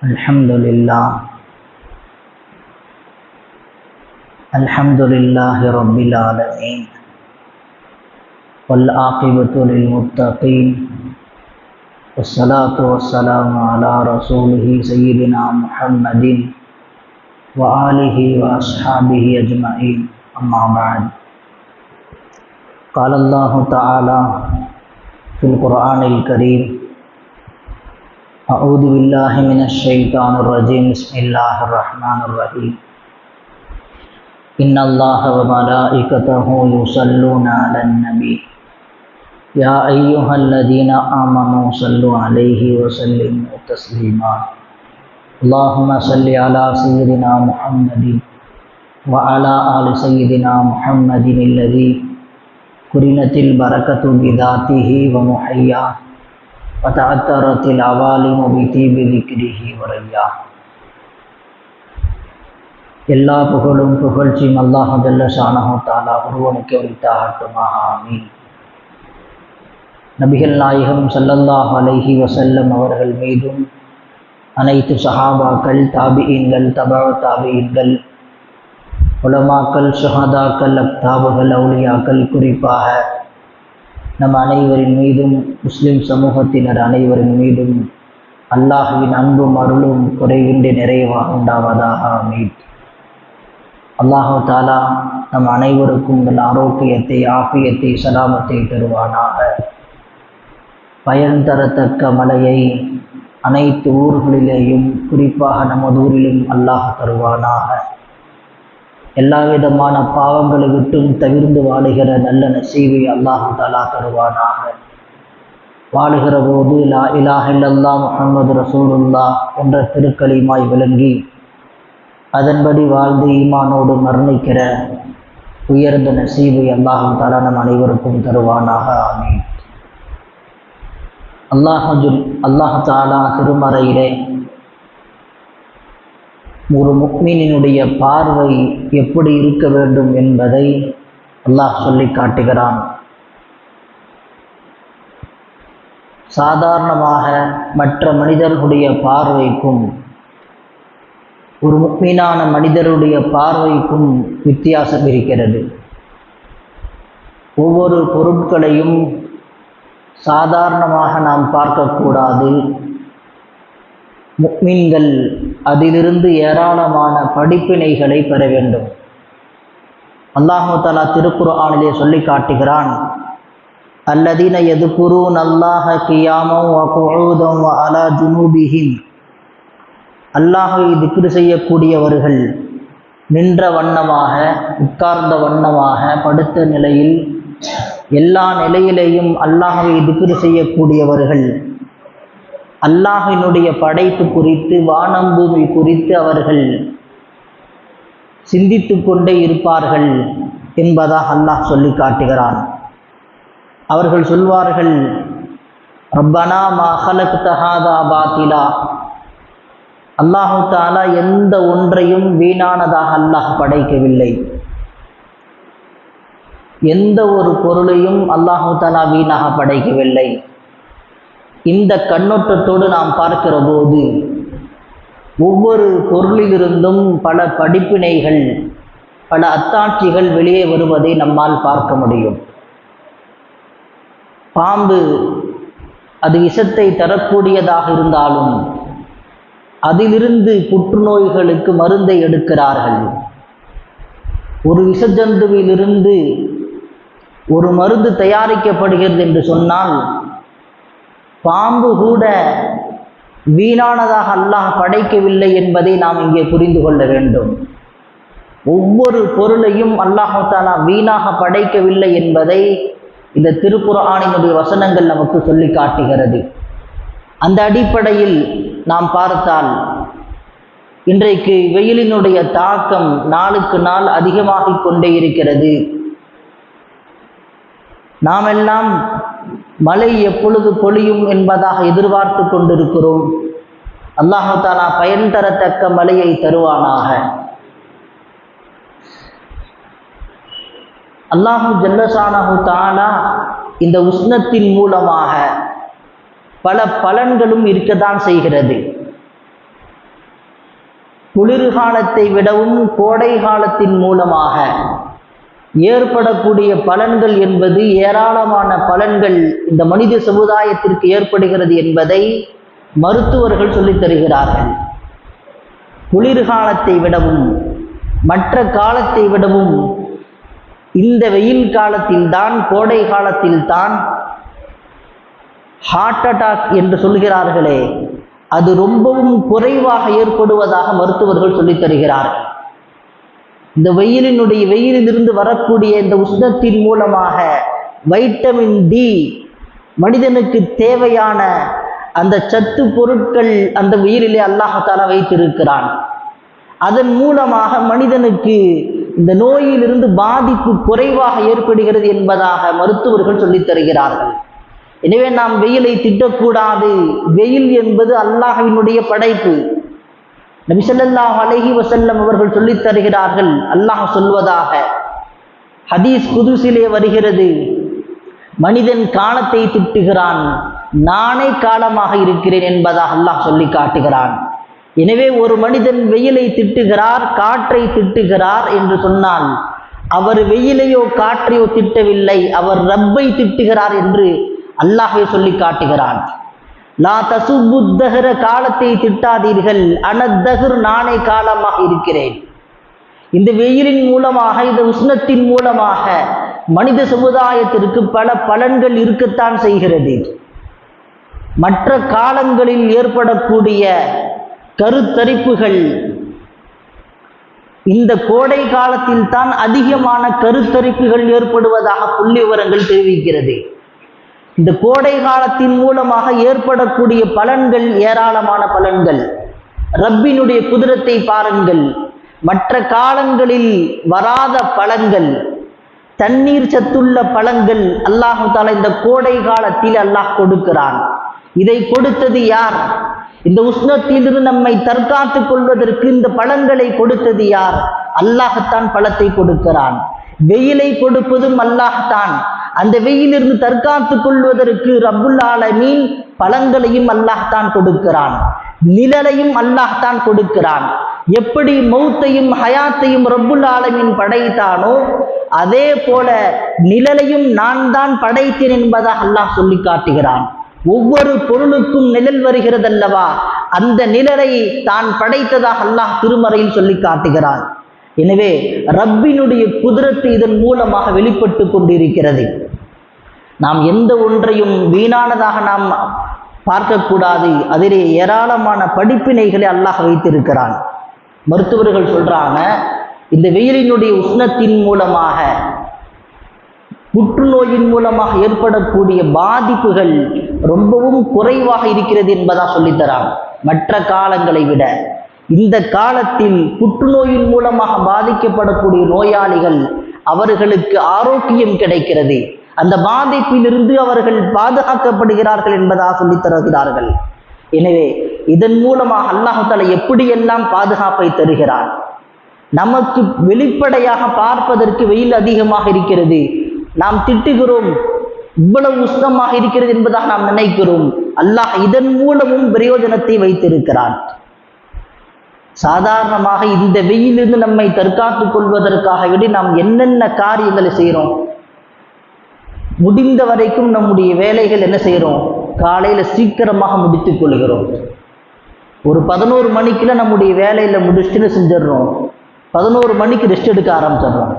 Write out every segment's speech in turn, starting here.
الحمد لله. الحمد لله رب العالمين. والعاقبة للمتقين. والصلاة والسلام على رسوله سيدنا محمد وآله وأصحابه أجمعين. أما بعد. قال الله تعالى في القرآن الكريم اعوذ باللہ من الشیطان الرجیم بسم اللہ الرحمن الرحیم ان اللہ و ملائکتہ یصلون علی النبی یا ایہا الذین آمنوا صلوا علیہ وسلموا تسلیما اللہم صل علی سیدنا محمد وعلی آل سیدنا محمد الذی قرنت البرکت بذاته ومحیاہ وتعثرت العوالم بطيب ذكره ورياه எல்லா புகழும் புகழ்ச்சியும் அல்லாஹ் ஜல்ல ஷானஹு தாலா ஒருவனுக்கு உரித்தாகட்டுமாக ஆமீன் நபிகள் நாயகம் ஸல்லல்லாஹு அலைஹி வஸல்லம் அவர்கள் மீதும் அனைத்து சஹாபாக்கள் தாபியீன்கள் தபா தாபியீன்கள் உலமாக்கள் சுஹதாக்கள் அக்தாபுகள் அவுலியாக்கள் குறிப்பாக நம் அனைவரின் மீதும் முஸ்லிம் சமூகத்தினர் அனைவரின் மீதும் அல்லாஹுவின் அன்பும் அருளும் குறைவின்றி நிறைவாக உண்டாவதாக ஆமீன். அல்லாஹு தாலா நம் அனைவருக்கும் உங்கள் ஆரோக்கியத்தை ஆபியத்தை சலாமத்தை தருவானாக. பயன் தரத்தக்க மலையை அனைத்து ஊர்களிலேயும் குறிப்பாக நமது ஊரிலும் அல்லாஹ் தருவானாக. எல்லா விதமான பாவங்களை விட்டும் தவிர்ந்து வாழுகிற நல்ல நசீவை அல்லாஹு தாலா தருவானாக. வாழுகிற போது லா இலாஹ் இல்லல்லா முஹம்மது ரசூலுல்லா என்ற திருக்களிமாய் விளங்கி அதன்படி வாழ்ந்து ஈமானோடு மரணிக்கிற உயர்ந்த நசீவை அல்லாஹு தாலா நம் அனைவருக்கும் தருவானாக. ஆமீன். அல்லாஹு அல்லாஹ் தாலா திருமறையிலே ஒரு முக்மீனினுடைய பார்வை எப்படி இருக்க வேண்டும் என்பதை அல்லாஹ் சொல்லி காட்டுகிறான். சாதாரணமாக மற்ற மனிதர்களுடைய பார்வைக்கும் ஒரு முக்மீனான மனிதருடைய பார்வைக்கும் வித்தியாசம் இருக்கிறது. ஒவ்வொரு பொருட்களையும் சாதாரணமாக நாம் பார்க்கக்கூடாது. முக்மீன்கள் அதிலிருந்து ஏராளமான படிப்பினைகளை பெற வேண்டும். அல்லாஹு தலா திருக்குர்ஆனிலே சொல்லி காட்டுகிறான் அல்லதீன எதுகுரூன் அல்லாஹ கியாமம் வகுதம் அலா ஜுனூபிஹிம். அல்லாஹை திக்ரு செய்யக்கூடியவர்கள் நின்ற வண்ணமாக உட்கார்ந்த வண்ணமாக படுத்த நிலையில் எல்லா நிலையிலேயும் அல்லாஹவை திக்ரு செய்யக்கூடியவர்கள் அல்லாஹினுடைய படைப்பு குறித்து வானம் பூமி குறித்து அவர்கள் சிந்தித்து கொண்டே இருப்பார்கள் என்பதாக அல்லாஹ் சொல்லி காட்டுகிறான். அவர்கள் சொல்வார்கள் ரப்பனா மா ஹலக் தஹாதா பாத்திலா. அல்லாஹு தாலா எந்த ஒன்றையும் வீணானதாக அல்லாஹ் படைக்கவில்லை. எந்த ஒரு பொருளையும் அல்லாஹு தாலா வீணாக படைக்கவில்லை. இந்த கண்ணோட்டத்தோடு நாம் பார்க்கிற போது ஒவ்வொரு பொருளிலிருந்தும் பல படிப்பினைகள் பல அத்தாட்சிகள் வெளியே வருவதை நம்மால் பார்க்க முடியும். பாம்பு அது விஷத்தை தரக்கூடியதாக இருந்தாலும் அதிலிருந்து புற்றுநோய்களுக்கு மருந்தை எடுக்கிறார்கள். ஒரு விஷஜந்துவிலிருந்து ஒரு மருந்து தயாரிக்கப்படுகிறது என்று சொன்னால் பாம்பு கூட வீணானதாக அல்லாஹ் படைக்கவில்லை என்பதை நாம் இங்கே புரிந்து கொள்ள வேண்டும். ஒவ்வொரு பொருளையும் அல்லாஹாலா வீணாக படைக்கவில்லை என்பதை இந்த திருக்குறானினுடைய வசனங்கள் நமக்கு சொல்லி காட்டுகிறது. அந்த அடிப்படையில் நாம் பார்த்தால் இன்றைக்கு வெயிலினுடைய தாக்கம் நாளுக்கு நாள் அதிகமாகிக் கொண்டே இருக்கிறது. நாமெல்லாம் மழை எப்பொழுது பொழியும் என்பதாக எதிர்பார்த்து கொண்டிருக்கிறோம். அல்லாஹு தாலா பயன் தரத்தக்க மழையை தருவானாக. அல்லாஹு ஜல்லசானஹு தானா இந்த உஷ்ணத்தின் மூலமாக பல பலன்களும் இருக்கத்தான் செய்கிறது. குளிர்காலத்தை விடவும் கோடை காலத்தின் மூலமாக ஏற்படக்கூடிய பலன்கள் என்பது ஏராளமான பலன்கள் இந்த மனித சமுதாயத்திற்கு ஏற்படுகிறது என்பதை மருத்துவர்கள் சொல்லித் தருகிறார்கள். குளிர்காலத்தை விடவும் மற்ற காலத்தை விடவும் இந்த வெயில் காலத்தில்தான் கோடை காலத்தில்தான் ஹார்ட் அட்டாக் என்று சொல்கிறார்களே அது ரொம்பவும் குறைவாக ஏற்படுவதாக மருத்துவர்கள் சொல்லித் தருகிறார்கள். இந்த வெயிலினுடைய வெயிலிலிருந்து வரக்கூடிய இந்த உஷ்ணத்தின் மூலமாக வைட்டமின் டி மனிதனுக்கு தேவையான அந்த சத்து பொருட்கள் அந்த வெயிலிலே அல்லாஹால வைத்திருக்கிறான். அதன் மூலமாக மனிதனுக்கு இந்த நோயிலிருந்து பாதிப்பு குறைவாக ஏற்படுகிறது என்பதாக மருத்துவர்கள் சொல்லித் தருகிறார்கள். எனவே நாம் வெயிலை திட்டக்கூடாது. வெயில் என்பது அல்லாஹினுடைய படைப்பு. நபிசல்லாஹ் அலஹி வசல்லம் அவர்கள் சொல்லித் தருகிறார்கள் அல்லாஹ் சொல்வதாக. ஹதீஸ் குதுசிலே வருகிறது. மனிதன் காலத்தை திட்டுகிறான் நானே காலமாக இருக்கிறேன் என்பதாக அல்லாஹ் சொல்லி காட்டுகிறான். எனவே ஒரு மனிதன் வெயிலை திட்டுகிறார் காற்றை திட்டுகிறார் என்று சொன்னால் அவர் வெயிலையோ காற்றையோ திட்டவில்லை அவர் ரப்பை திட்டுகிறார் என்று அல்லாஹே சொல்லி காட்டுகிறான். லா தசுபுத்தகர காலத்தை திட்டாதீர்கள். அனத்தகுர் நானே காலமாக இருக்கிறேன். இந்த வெயிலின் மூலமாக இந்த உஷ்ணத்தின் மூலமாக மனித சமுதாயத்திற்கு பல பலன்கள் இருக்கத்தான் செய்கிறது. மற்ற காலங்களில் ஏற்படக்கூடிய கருத்தரிப்புகள் இந்த கோடை காலத்தில் தான் அதிகமான கருத்தரிப்புகள் ஏற்படுவதாக புள்ளி விவரங்கள் தெரிவிக்கிறது. இந்த கோடை காலத்தின் மூலமாக ஏற்படக்கூடிய பலன்கள் ஏராளமான பலன்கள். ரப்பினுடைய குதிரத்தை பாருங்கள். மற்ற காலங்களில் வராத பழங்கள் தண்ணீர் சத்துள்ள பழங்கள் அல்லாஹு தாலா இந்த கோடை காலத்தில் அல்லாஹ் கொடுக்கிறான். இதை கொடுத்தது யார்? இந்த உஷ்ணத்திலிருந்து நம்மை தற்காத்துக் கொள்வதற்கு இந்த பழங்களை கொடுத்தது யார்? அல்லாஹத்தான் பழத்தை கொடுக்கிறான். வெயிலை கொடுப்பதும் அல்லாஹ்தான். அந்த வெயிலிருந்து தற்காத்துக் கொள்வதற்கு ரப்புல் ஆலமீன் பழங்களையும் அல்லாஹ்தான் கொடுக்கிறான். நிழலையும் அல்லாஹ்தான் கொடுக்கிறான். எப்படி மௌத்தையும் ஹயாத்தையும் ரப்புல் ஆலமின் படைத்தானோ அதே போல நிழலையும் நான் தான் படைத்தேன் என்பதாக அல்லாஹ் சொல்லி காட்டுகிறான். ஒவ்வொரு பொருளுக்கும் நிழல் வருகிறதல்லவா? அந்த நிழலை தான் படைத்ததாக அல்லாஹ் திருமறையில் சொல்லி காட்டுகிறான். எனவே ரப்பினுடைய குதிரத்து இதன் மூலமாக வெளிப்பட்டு கொண்டிருக்கிறது. நாம் எந்த ஒன்றையும் வீணானதாக நாம் பார்க்கக்கூடாது. அதிலே ஏராளமான படிப்பினைகளை அல்லாஹ் வைத்திருக்கிறான். மருத்துவர்கள் சொல்றாங்க இந்த வெயிலினுடைய உஷ்ணத்தின் மூலமாக புற்றுநோயின் மூலமாக ஏற்படக்கூடிய பாதிப்புகள் ரொம்பவும் குறைவாக இருக்கிறது என்பதா சொல்லித்தரான் மற்ற காலங்களை விட. இந்த காலத்தில் புற்றுநோயின் மூலமாக பாதிக்கப்படக்கூடிய நோயாளிகள் அவர்களுக்கு ஆரோக்கியம் கிடைக்கிறது. அந்த பாதிப்பிலிருந்து அவர்கள் பாதுகாக்கப்படுகிறார்கள் என்பதாக சொல்லித் தருகிறார்கள். எனவே இதன் மூலமாக அல்லாஹால எப்படியெல்லாம் பாதுகாப்பை தருகிறான்? நமக்கு வெளிப்படையாக பார்ப்பதற்கு வெயில் அதிகமாக இருக்கிறது. நாம் திட்டுகிறோம். இவ்வளவு உஷ்ணமாக இருக்கிறது என்பதாக நாம் நினைக்கிறோம். அல்லாஹ் இதன் மூலமும் பிரயோஜனத்தை வைத்திருக்கிறான். சாதாரணமாக இந்த வெயிலிருந்து நம்மை தற்காத்து கொள்வதற்காக விட நாம் என்னென்ன காரியங்களை செய்கிறோம்? முடிந்த வரைக்கும் நம்முடைய வேலைகள் என்ன செய்கிறோம்? காலையில் சீக்கிரமாக முடித்து கொள்கிறோம். ஒரு பதினோரு மணிக்குள்ள நம்முடைய வேலையில் முடிச்சுட்டு செஞ்சிடறோம்? பதினோரு மணிக்கு ரெஸ்ட் எடுக்க ஆரம்பிச்சிடுறோம்.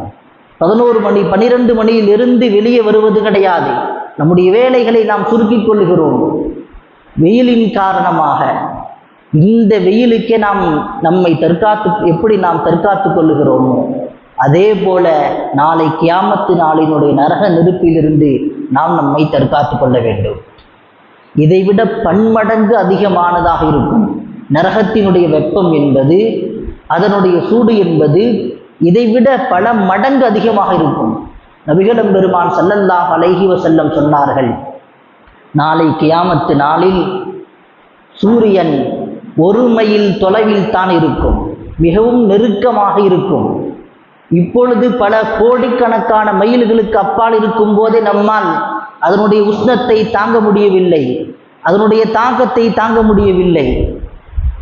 பதினோரு மணி பன்னிரெண்டு மணியிலிருந்து வெளியே வருவது கிடையாது. நம்முடைய வேலைகளை நாம் சுருக்கிக் கொள்கிறோம். வெயிலின் காரணமாக. இந்த வெயிலுக்கே நாம் நம்மை தற்காத்து எப்படி நாம் தற்காத்துக் கொள்ளுகிறோமோ அதே போல நாளை கியாமத்து நாளினுடைய நரக நெருப்பிலிருந்து நாம் நம்மை தற்காத்துக் கொள்ள வேண்டும். இதைவிட பன்மடங்கு அதிகமானதாக இருக்கும். நரகத்தினுடைய வெப்பம் என்பது அதனுடைய சூடு என்பது இதைவிட பல மடங்கு அதிகமாக இருக்கும். நபிகளும் பெருமான் சல்லல்லாஹ் அலைஹி செல்லம் சொன்னார்கள் நாளை கியாமத்து நாளில் சூரியன் ஒரு மைல் தொலைவில் தான் இருக்கும். மிகவும் நெருக்கமாக இருக்கும். இப்பொழுது பல கோடிக்கணக்கான மைல்களுக்கு அப்பால் இருக்கும் போதே நம்மால் அதனுடைய உஷ்ணத்தை தாங்க முடியவில்லை. அதனுடைய தாக்கத்தை தாங்க முடியவில்லை.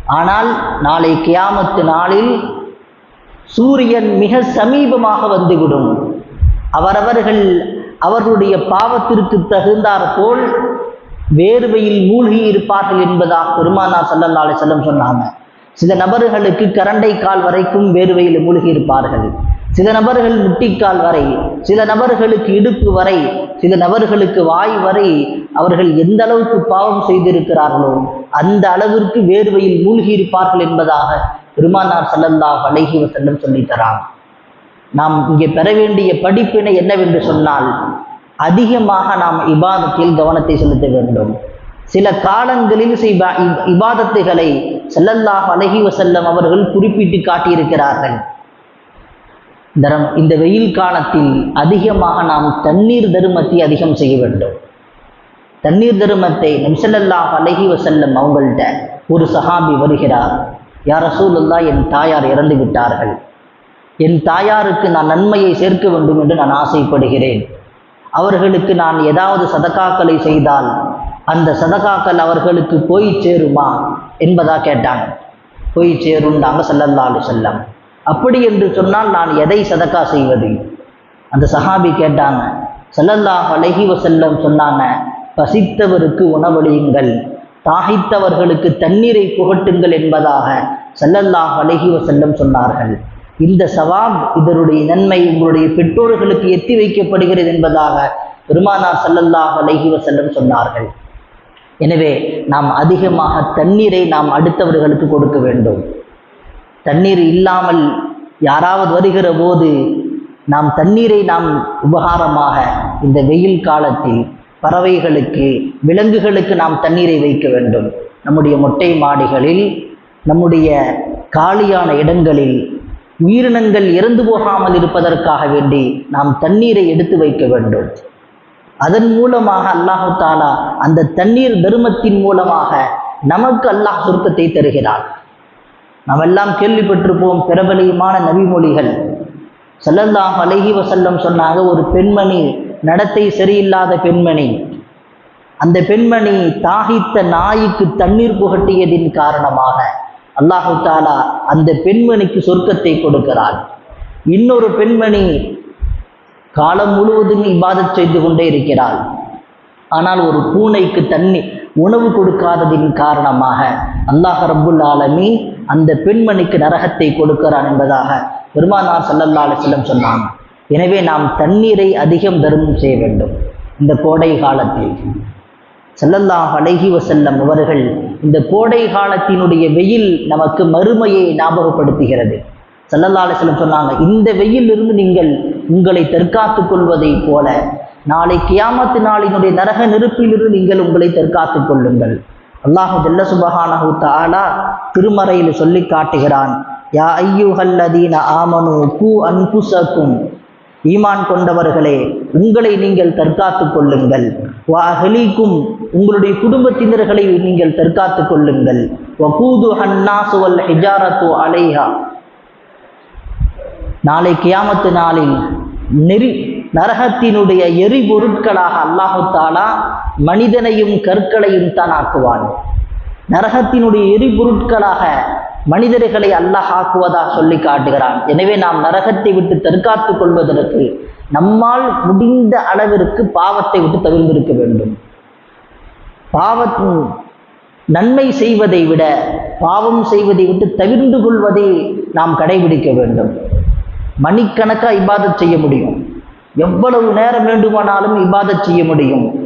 ஆனால் நாளை கியாமத்து நாளில் சூரியன் மிக சமீபமாக வந்துவிடும். அவரவர்கள் அவர்களுடைய பாவத்திற்கு தகுந்தாற்போல் வேர்வையில் மூழ்கி இருப்பார்கள் என்பதாக பெருமானார் சல்லல்லா செல்லம் சொன்னாங்க. சில நபர்களுக்கு கரண்டை கால் வரைக்கும் வேர்வையில் மூழ்கி இருப்பார்கள். சில நபர்கள் முட்டிக்கால் வரை சில நபர்களுக்கு இடுப்பு வரை சில நபர்களுக்கு வாய் வரை அவர்கள் எந்த அளவுக்கு பாவம் செய்திருக்கிறார்களோ அந்த அளவிற்கு வேர்வையில் மூழ்கி இருப்பார்கள் என்பதாக பெருமானார் செல்லல்லா அலைஹி செல்லம் சொல்லித்தரான் நாம் இங்கே பெற வேண்டிய படிப்பினை என்னவென்று சொன்னால் அதிகமாக நாம் இபாதத்தில் கவனத்தை செலுத்த வேண்டும். சில காலங்களில் இபாதத்துகளை செல்லல்லாஹ் அலைஹி வசல்லம் அவர்கள் குறிப்பிட்டு காட்டியிருக்கிறார்கள். தரம் இந்த வெயில் காலத்தில் அதிகமாக நாம் தண்ணீர் தருமத்தை அதிகம் செய்ய வேண்டும். தண்ணீர் தருமத்தை நம்சல்லாஹ் அலைஹி வசல்லம் அவங்கள்ட்ட ஒரு சஹாபி வருகிறார். யார் ரசூலுல்லா என் தாயார் இறந்து விட்டார்கள் என் தாயாருக்கு நான் நன்மையை சேர்க்க வேண்டும் என்று நான் ஆசைப்படுகிறேன். அவர்களுக்கு நான் ஏதாவது சதகாக்களை செய்தால் அந்த சதகாக்கள் அவர்களுக்கு போய் சேருமா என்பதா கேட்டாங்க. போய் சேருண்டாங்க ஸல்லல்லாஹு செல்லம் அப்படி என்று சொன்னால் நான் எதை சதக்கா செய்வது? அந்த சஹாபி கேட்டாங்க. செல்லல்லா அலைஹி செல்லம் சொன்னாங்க பசித்தவருக்கு உணவளியுங்கள் தாகித்தவர்களுக்கு தண்ணீரை புகட்டுங்கள் என்பதாக செல்லல்லா அலைஹி செல்லம் சொன்னார்கள். இந்த சவாப் இதனுடைய நன்மை உங்களுடைய பெற்றோர்களுக்கு எத்தி வைக்கப்படுகிறது என்பதாக பெருமானார் ஸல்லல்லாஹு அலைஹி வஸல்லம் சொன்னார்கள். எனவே நாம் அதிகமாக தண்ணீரை நாம் அடுத்தவர்களுக்கு கொடுக்க வேண்டும். தண்ணீர் இல்லாமல் யாராவது வருகிற போது நாம் தண்ணீரை நாம் உபகாரமாக இந்த வெயில் காலத்தில் பறவைகளுக்கு விலங்குகளுக்கு நாம் தண்ணீரை வைக்க வேண்டும். நம்முடைய மொட்டை மாடிகளில் நம்முடைய காலியான இடங்களில் உயிரினங்கள் இறந்து போகாமல் இருப்பதற்காக வேண்டி நாம் தண்ணீரை எடுத்து வைக்க வேண்டும். அதன் மூலமாக அல்லாஹு தாலா அந்த தண்ணீர் தர்மத்தின் மூலமாக நமக்கு அல்லாஹ் சுருக்கத்தை தருகிறான். நாம் எல்லாம் கேள்விப்பட்டிருப்போம் பிரபலியமான நபிமொழிகள். செல்லந்தாக அழகி வசல்லம் சொன்னாங்க ஒரு பெண்மணி நடத்தை சரியில்லாத பெண்மணி அந்த பெண்மணி தாகித்த நாய்க்கு தண்ணீர் புகட்டியதின் காரணமாக அல்லாஹு தாலா அந்த பெண்மணிக்கு சொர்க்கத்தை கொடுக்கிறான். இன்னொரு பெண்மணி காலம் முழுவதும் இபாதத் செய்து கொண்டே இருக்கிறாள். ஆனால் ஒரு பூனைக்கு தண்ணி உணவு கொடுக்காததின் காரணமாக அல்லாஹ் ரபுல் ஆலமி அந்த பெண்மணிக்கு நரகத்தை கொடுக்கிறான் என்பதாக பெருமானார் சல்லல்லா அலைஹி சொன்னான் சொன்னாங்க. எனவே நாம் தண்ணீரை அதிகம் தர்மம் செய்ய வேண்டும். இந்த கோடை காலத்தில் ஸல்லல்லாஹு அழகி வசல்லம் அவர்கள் இந்த கோடை காலத்தினுடைய வெயில் நமக்கு மறுமையை ஞாபகப்படுத்துகிறது. ஸல்லல்லாஹு சொன்னாங்க இந்த வெயிலிருந்து நீங்கள் உங்களை தற்காத்துக் கொள்வதை போல நாளை கியாமத்து நாளினுடைய நரக நெருப்பிலிருந்து நீங்கள் உங்களை தற்காத்துக் கொள்ளுங்கள். அல்லாஹு ஜல்ல சுபஹானஹு தஆலா திருமறையில் சொல்லி காட்டுகிறான் யா ஐயுஹல்லதீன ஆமனு கு அன்புசக்கும் ஈமான் கொண்டவர்களே உங்களை நீங்கள் தற்காத்து கொள்ளுங்கள். வாஹலிக்கும் உங்களுடைய குடும்பத்தினர்களை நீங்கள் தற்காத்துக் கொள்ளுங்கள். வகூது ஹன்னாசு வல் ஹிஜாரத்து அலைஹா. நாளை கியாமத்து நாளில் நெறி நரகத்தினுடைய எரிபொருட்களாக அல்லாஹு தாலா மனிதனையும் கற்களையும் தான் ஆக்குவான். நரகத்தினுடைய எரிபொருட்களாக மனிதர்களை அல்லாஹ் ஆக்குவதாக சொல்லி காட்டுகிறான். எனவே நாம் நரகத்தை விட்டு தற்காத்து கொள்வதற்கு நம்மால் முடிந்த அளவிற்கு பாவத்தை விட்டு தவிர்ந்திருக்க வேண்டும். பாவத்தின் நன்மை செய்வதை விட பாவம் செய்வதை விட்டு தவிர்ந்து கொள்வதை நாம் கடைபிடிக்க வேண்டும். மணிக்கணக்காக இபாதத் செய்ய முடியும். எவ்வளவு நேரம் வேண்டுமானாலும் இபாதத் செய்ய முடியும்.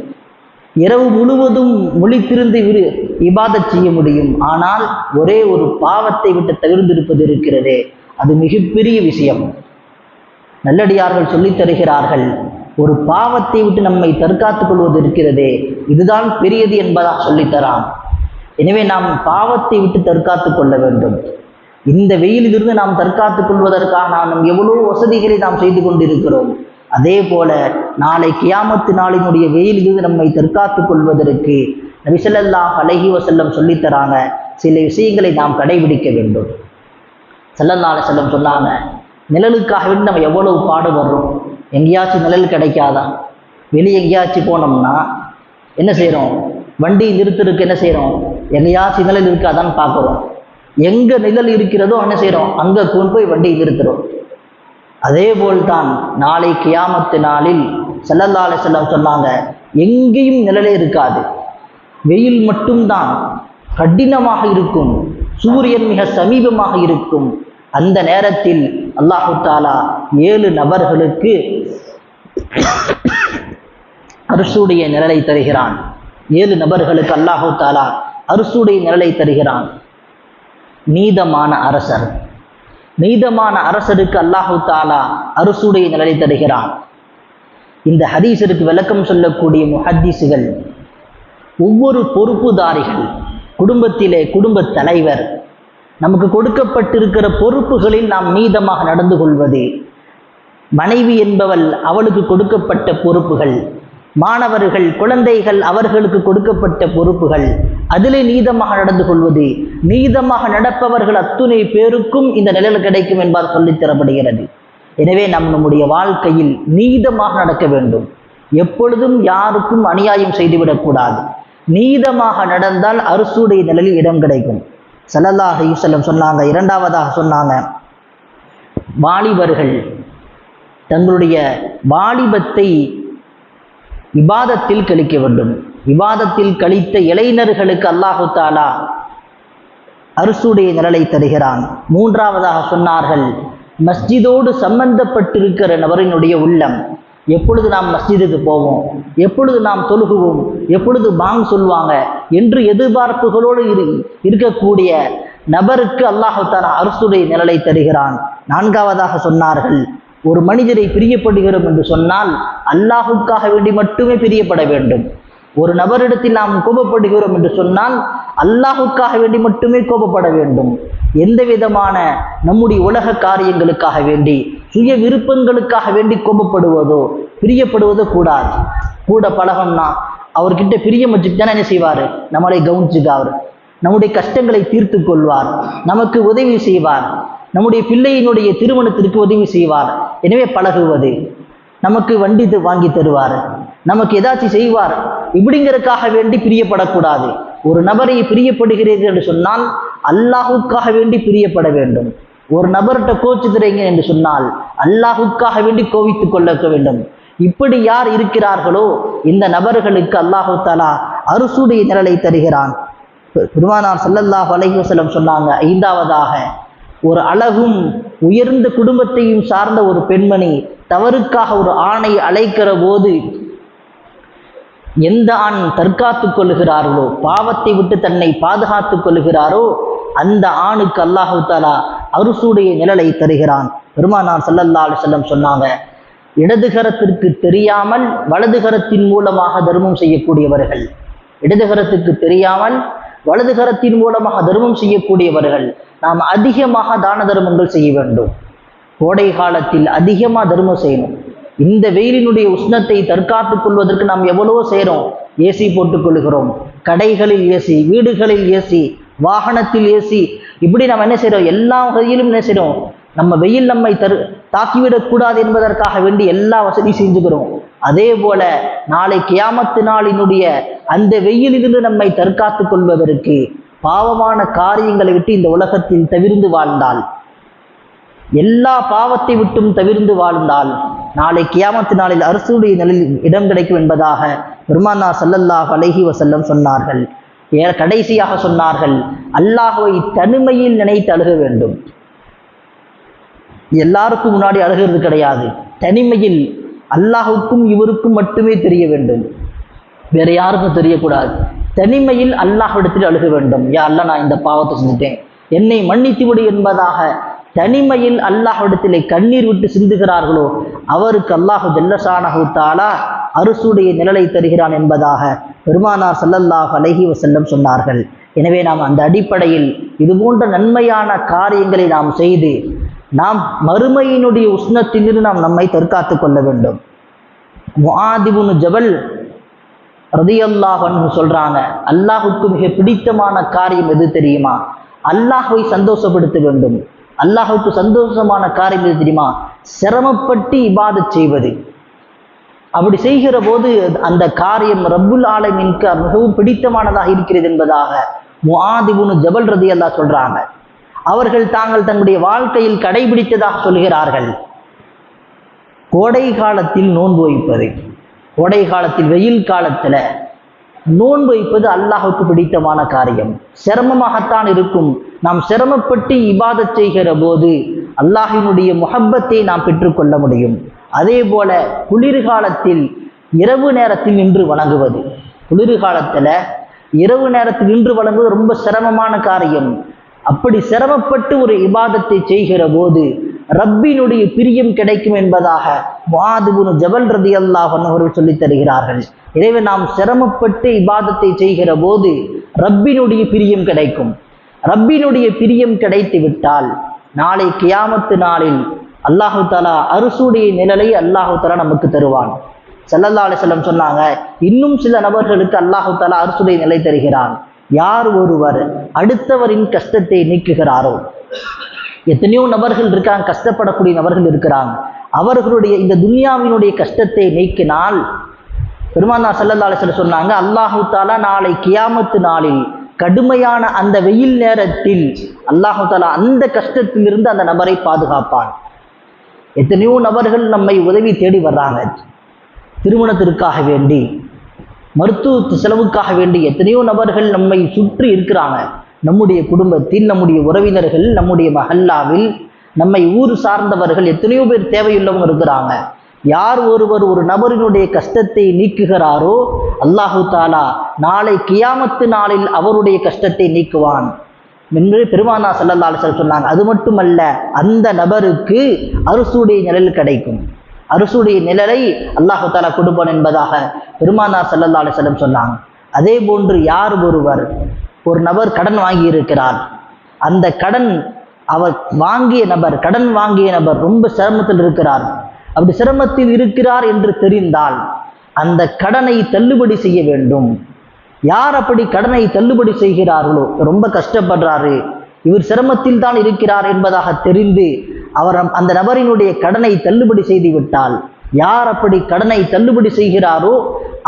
இரவு முழுவதும் முழித்திருந்து விரு இபாதத் செய்ய முடியும். ஆனால் ஒரே ஒரு பாவத்தை விட்டு தவிர்ந்திருப்பது இருக்கிறதே. அது மிகப்பெரிய விஷயம். நல்லடியார்கள் சொல்லித் தருகிறார்கள் ஒரு பாவத்தை விட்டு நம்மை தற்காத்துக் கொள்வது இருக்கிறதே. இதுதான் பெரியது என்பதாக சொல்லித்தரான் எனவே நாம் பாவத்தை விட்டு தற்காத்துக் கொள்ள வேண்டும். இந்த வெயிலிலிருந்து நாம் தற்காத்துக் கொள்வதற்காக நாம் எவ்வளோ வசதிகளை நாம் செய்து கொண்டிருக்கிறோம். அதே போல நாளை கியாமத்து நாளினுடைய வெயிலிருந்து நம்மை தற்காத்து கொள்வதற்கு நபிசல்லாஹ் அலஹி வசல்லம் சொல்லித்தராங்க சில விஷயங்களை நாம் கடைபிடிக்க வேண்டும். செல்லல்லால செல்லம் சொன்னாங்க நிழலுக்காக வேண்டி நம்ம எவ்வளவு பாடுபடுறோம் எங்கேயாச்சும் நிழல் கிடைக்காதா? வெளியே எங்கேயாச்சும் போனோம்னா என்ன செய்கிறோம் வண்டி நிறுத்தருக்கு என்ன செய்கிறோம் எங்கேயாச்சும் நிழல் இருக்காதான்னு பார்க்குறோம். எங்கே நிழல் இருக்கிறதோ என்ன செய்கிறோம் அங்கே கொண்டு போய் வண்டி நிறுத்துறோம். அதே போல்தான் நாளை கியாமத்து நாளில் செல்லல்லால அலைஹி சொன்னாங்க எங்கேயும் நிழலே இருக்காது. வெயில் மட்டும்தான் கடினமாக இருக்கும் சூரியன் மிக சமீபமாக இருக்கும். அந்த நேரத்தில் அல்லாஹு தாலா ஏழு நபர்களுக்கு அரசுடைய நிழலை தருகிறான். ஏழு நபர்களுக்கு அல்லாஹு தாலா அரசுடைய நிழலை தருகிறான். நீதமான அரசர். நீதமான அரசருக்கு அல்லாஹு தாலா அரசுடைய நிலை தருகிறான். இந்த ஹதீஸருக்கு விளக்கம் சொல்லக்கூடிய முஹத்தீசுகள் ஒவ்வொரு பொறுப்புதாரிகள் குடும்பத்திலே குடும்ப தலைவர் நமக்கு கொடுக்கப்பட்டிருக்கிற பொறுப்புகளில் நாம் நீதமாக நடந்து கொள்வது மனைவி என்பவள் அவளுக்கு கொடுக்கப்பட்ட பொறுப்புகள் மாணவர்கள் குழந்தைகள் அவர்களுக்கு கொடுக்கப்பட்ட பொறுப்புகள் அதிலே நீதமாக நடந்து கொள்வது. நீதமாக நடப்பவர்கள் அத்துணை பேருக்கும் இந்த நிழல் கிடைக்கும் என்பார் சொல்லித் தரப்படுகிறது. எனவே நம் நம்முடைய வாழ்க்கையில் நீதமாக நடக்க வேண்டும். எப்பொழுதும் யாருக்கும் அநியாயம் செய்துவிடக்கூடாது நீதமாக நடந்தால் அரசுடைய நிழலில் இடம் கிடைக்கும். ஸல்லல்லாஹு யூசல்லம் சொன்னாங்க இரண்டாவதாக சொன்னாங்க. வாலிபர்கள் தங்களுடைய வாலிபத்தை இபாதத்தில் கழிக்க வேண்டும். விவாதத்தில் கழித்த இளைஞர்களுக்கு அல்லாஹு தாலா அரசுடைய நிழலை தருகிறான். மூன்றாவதாக சொன்னார்கள் மஸ்ஜிதோடு சம்பந்தப்பட்டிருக்கிற நபரினுடைய உள்ளம் எப்பொழுது நாம் மஸ்ஜிதுக்கு போவோம்? எப்பொழுது நாம் தொழுகுவோம்? எப்பொழுது பாங் சொல்வாங்க? என்று எதிர்பார்ப்புகளோடு இரு இருக்கக்கூடிய நபருக்கு அல்லாஹு அரசுடைய நிழலை தருகிறான். நான்காவதாக சொன்னார்கள் ஒரு மனிதரை பிரியப்படுகிறோம் என்று சொன்னால் அல்லாஹுக்காக வேண்டி மட்டுமே பிரியப்பட வேண்டும். ஒரு நபரிடத்தில் நாம் கோபப்படுகிறோம் என்று சொன்னால் அல்லாஹுக்காக வேண்டி மட்டுமே கோபப்பட வேண்டும். எந்த விதமான நம்முடைய உலக காரியங்களுக்காக வேண்டி சுய விருப்பங்களுக்காக வேண்டி கோபப்படுவதோ பிரியப்படுவதோ கூடாது. கூட பழகம்னா அவர்கிட்ட பிரியம் வச்சுட்டு தானே என்ன செய்வார்? நம்மளை கவனிச்சுக்க அவர் நம்முடைய கஷ்டங்களை தீர்த்து கொள்வார். நமக்கு உதவி செய்வார். நம்முடைய பிள்ளையினுடைய திருமணத்திற்கு உதவி செய்வார். எனவே பழகுவது நமக்கு வண்டி வாங்கி தருவார். நமக்கு ஏதாச்சும் செய்வார். இப்படிங்கிறதுக்காக வேண்டி பிரியப்படக்கூடாது. ஒரு நபரை பிரியப்படுகிறீர்கள் என்று சொன்னால் அல்லாஹுக்காக வேண்டி பிரியப்பட வேண்டும். ஒரு நபர்கிட்ட கோச்சுக்கிறீங்க என்று சொன்னால் அல்லாஹுக்காக வேண்டி கோவித்துக் கொள்ள வேண்டும். இப்படி யார் இருக்கிறார்களோ இந்த நபர்களுக்கு அல்லாஹு தாலா அரிசுடைய நிழலை தருகிறான். பெருமானார் சல்லல்லாஹ் அலைஹசலம் சொன்னாங்க ஐந்தாவதாக ஒரு அழகும் உயர்ந்த குடும்பத்தையும் சார்ந்த ஒரு பெண்மணி தவறுக்காக ஒரு ஆணை அழைக்கிற போது எந்த ஆண் தற்காத்துக் கொள்கிறார்களோ பாவத்தை விட்டு தன்னை பாதுகாத்துக் கொள்கிறாரோ அந்த ஆணுக்கு அல்லாஹு தாலா அருசுடைய நிழலை தருகிறான். பெருமானார் செல்லல்லால் செல்லம் சொன்னாங்க இடதுகரத்திற்கு தெரியாமல் வலதுகரத்தின் மூலமாக தர்மம் செய்யக்கூடியவர்கள். இடதுகரத்துக்கு தெரியாமல் வலதுகரத்தின் மூலமாக தர்மம் செய்யக்கூடியவர்கள். நாம் அதிகமாக தான தர்மங்கள் செய்ய வேண்டும். கோடை காலத்தில் அதிகமாக தர்மம் செய்யணும். இந்த வெயிலினுடைய உஷ்ணத்தை தற்காத்துக் கொள்வதற்கு நாம் எவ்வளவோ செய்கிறோம் ஏசி போட்டுக் கொள்கிறோம். கடைகளில் ஏசி வீடுகளில் ஏசி வாகனத்தில் ஏசி இப்படி நம்ம என்ன செய்கிறோம் எல்லா வகையிலும் என்ன செய்கிறோம் நம்ம வெயில் நம்மை தரு தாக்கிவிடக்கூடாது என்பதற்காக வேண்டி எல்லா வசதியும் செஞ்சுக்கிறோம். அதே போல நாளை கியாமத்து நாளினுடைய அந்த வெயிலிலிருந்து நம்மை தற்காத்துக் கொள்வதற்கு பாவமான காரியங்களை விட்டு இந்த உலகத்தில் தவிர்ந்து வாழ்ந்தால் எல்லா பாவத்தை விட்டும் தவிர்ந்து வாழ்ந்தால் நாளை கியாமத்து நாளில் அரசுடைய நிலையில் இடம் கிடைக்கும் என்பதாக பெருமானார் சல்லல்லாஹ் அலஹி வசல்லம் சொன்னார்கள். ஏ கடைசியாக சொன்னார்கள் அல்லாஹுவை தனிமையில் நினைத்து அழுக வேண்டும். எல்லாருக்கும் முன்னாடி அழுகிறது கிடையாது. தனிமையில் அல்லாஹுக்கும் இவருக்கும் மட்டுமே தெரிய வேண்டும். வேற யாருக்கும் தெரியக்கூடாது. தனிமையில் அல்லாஹ் இடத்தில் அழுக வேண்டும். யா அல்ல நான் இந்த பாவத்தை செஞ்சுட்டேன். என்னை மன்னித்து விடு என்பதாக தனிமையில் அல்லாஹிடத்திலே கண்ணீர் விட்டு சிந்துகிறார்களோ அவருக்கு அல்லாஹு ஜல்லஷானஹு தாலா அரசுடைய நிழலை தருகிறான் என்பதாக பெருமானார் சல்லல்லாஹ் அலஹி வசல்லம் சொன்னார்கள். எனவே நாம் அந்த அடிப்படையில் இது போன்ற நன்மையான காரியங்களை நாம் செய்து நாம் மறுமையினுடைய உஷ்ணத்திலிருந்து நாம் நம்மை தற்காத்து கொள்ள வேண்டும். முஆதிபுனு ஜபல் ரதியல்லாஹ் அன்ஹு சொல்றாங்க அல்லாஹுக்கு மிக பிடித்தமான காரியம் எது தெரியுமா? அல்லாஹ்வை சந்தோஷப்படுத்த வேண்டும். அல்லாஹுக்கு சந்தோஷமான காரியம் எது தெரியுமா? சிரமப்பட்டு இபாத செய்வது. அப்படி செய்கிற போது அந்த காரியம் ரப்புல் ஆலமின்க மிகவும் பிடித்தமானதாக இருக்கிறது என்பதாக முஆதிபுனு ஜபல் ரதி அல்லா சொல்றாங்க. அவர்கள் தாங்கள் தங்களுடைய வாழ்க்கையில் கடைபிடித்ததாக சொல்கிறார்கள். கோடை காலத்தில் நோன்பு வைப்பது கோடை காலத்தில் வெயில் காலத்தில் நோன்பு வைப்பது அல்லாஹுக்கு பிடித்தமான காரியம். சிரமமாகத்தான் இருக்கும். நாம் சிரமப்பட்டு இபாதத் செய்கிற போது அல்லாஹினுடைய முகப்பத்தை நாம் பெற்றுக்கொள்ள முடியும். அதே போல குளிர்காலத்தில் இரவு நேரத்தில் நின்று வணங்குவது. குளிர்காலத்தில் இரவு நேரத்தில் நின்று வழங்குவது ரொம்ப சிரமமான காரியம். அப்படி சிரமப்பட்டு ஒரு இபாதத்தை செய்கிற போது ரப்பினுடைய பிரியம் கிடைக்கும் என்பதாக வாதுபுனு ஜபல் ரதி அல்லாஹ் அவர்கள் சொல்லித் தருகிறார்கள். எனவே நாம் சிரமப்பட்டு இபாதத்தை செய்கிற போது ரப்பினுடைய பிரியம் கிடைக்கும். ரப்பினுடைய பிரியம் கிடைத்து விட்டால் நாளை கியாமத்து நாளில் அல்லாஹு தாலா அரிசுடைய நிழலை அல்லாஹு தாலா நமக்கு தருவான். சல்லல்லா அலிஸ்லம் சொன்னாங்க இன்னும் சில நபர்களுக்கு அல்லாஹு தாலா அரிசுடைய நிலை தருகிறான். யார் ஒருவர் அடுத்தவரின் கஷ்டத்தை நீக்குகிறாரோ எத்தனையோ நபர்கள் இருக்காங்க கஷ்டப்படக்கூடிய நபர்கள் இருக்கிறாங்க. அவர்களுடைய இந்த துனியாவினுடைய கஷ்டத்தை நீக்கினால் பெருமானா சல்லல்லா சொல்ல சொன்னாங்க அல்லாஹு தாலா நாளை கியாமத்து நாளில் கடுமையான அந்த வெயில் நேரத்தில் அல்லாஹு தாலா அந்த கஷ்டத்திலிருந்து அந்த நபரை பாதுகாப்பான். எத்தனையோ நபர்கள் நம்மை உதவி தேடி வர்றாங்க. திருமணத்திற்காக வேண்டி மருத்துவ செலவுக்காக வேண்டி எத்தனையோ நபர்கள் நம்மை சுற்றி இருக்கிறாங்க. நம்முடைய குடும்பத்தில் நம்முடைய உறவினர்கள் நம்முடைய மஹல்லாவில் நம்மை ஊர் சார்ந்தவர்கள் எத்தனையோ பேர் தேவையுள்ளவங்க இருக்கிறாங்க. யார் ஒருவர் ஒரு நபரினுடைய கஷ்டத்தை நீக்குகிறாரோ அல்லாஹு தாலா நாளை கியாமத்து நாளில் அவருடைய கஷ்டத்தை நீக்குவான். என்று பெருமானா சல்லல்லா அலிஸ்வல் சொன்னாங்க. அது மட்டுமல்ல அந்த நபருக்கு அரசுடைய நிழல் கிடைக்கும். அரசுடைய நிழலை அல்லாஹு தாலா கொடுப்பான் என்பதாக பெருமானா சல்லல்லா அலிஸ்லம் சொன்னாங்க. அதே போன்று யார் ஒருவர் ஒரு நபர் கடன் வாங்கி இருக்கிறார் அந்த கடன் அவர் வாங்கிய நபர் கடன் வாங்கிய நபர் ரொம்ப சிரமத்தில் இருக்கிறார். அப்படி சிரமத்தில் இருக்கிறார் என்று தெரிந்தால் அந்த கடனை தள்ளுபடி செய்ய வேண்டும். யார் அப்படி கடனை தள்ளுபடி செய்கிறார்களோ ரொம்ப கஷ்டப்படுறாரு. இவர் சிரமத்தில் தான் இருக்கிறார் என்பதாக தெரிந்து அவர் அந்த நபரினுடைய கடனை தள்ளுபடி செய்து விட்டால் யார் அப்படி கடனை தள்ளுபடி செய்கிறாரோ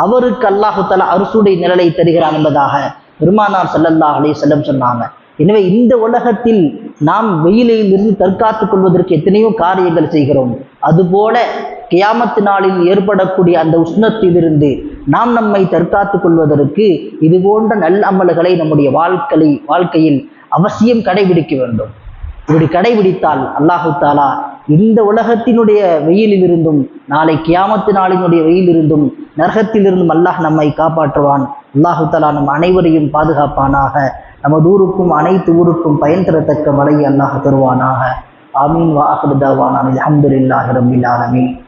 அவருக்கு அல்லாஹு தலா அரசுடைய நிழலை தருகிறான் என்பதாக பெருமானார் செல்லல்லா அலி செல்லம் சொன்னாங்க. எனவே இந்த உலகத்தில் நாம் வெயிலில் இருந்து தற்காத்துக் கொள்வதற்கு எத்தனையோ காரியங்கள் செய்கிறோம். அதுபோல கியாமத்து நாளில் ஏற்படக்கூடிய அந்த உஷ்ணத்திலிருந்து நாம் நம்மை தற்காத்து கொள்வதற்கு இது போன்ற நல்ல அமல்களை நம்முடைய வாழ்க்கை வாழ்க்கையில் அவசியம் கடைபிடிக்க வேண்டும். இப்படி கடைபிடித்தால் அல்லாஹு தாலா இந்த உலகத்தினுடைய வெயிலில் இருந்தும் நாளை கியாமத்து நாளினுடைய வெயிலிருந்தும் நரகத்திலிருந்தும் அல்லாஹ் நம்மை காப்பாற்றுவான். அல்லாஹு தலா நம் அனைவரையும் பாதுகாப்பானாக. நமது ஊருக்கும் அனைத்து ஊருக்கும் பயன் தரத்தக்க மழையை அல்லாஹ் தருவானாக. ஆமீன் வாஹிருதாவான் அஹமதுல்லாஹ் ரபில் ஆலமீன்.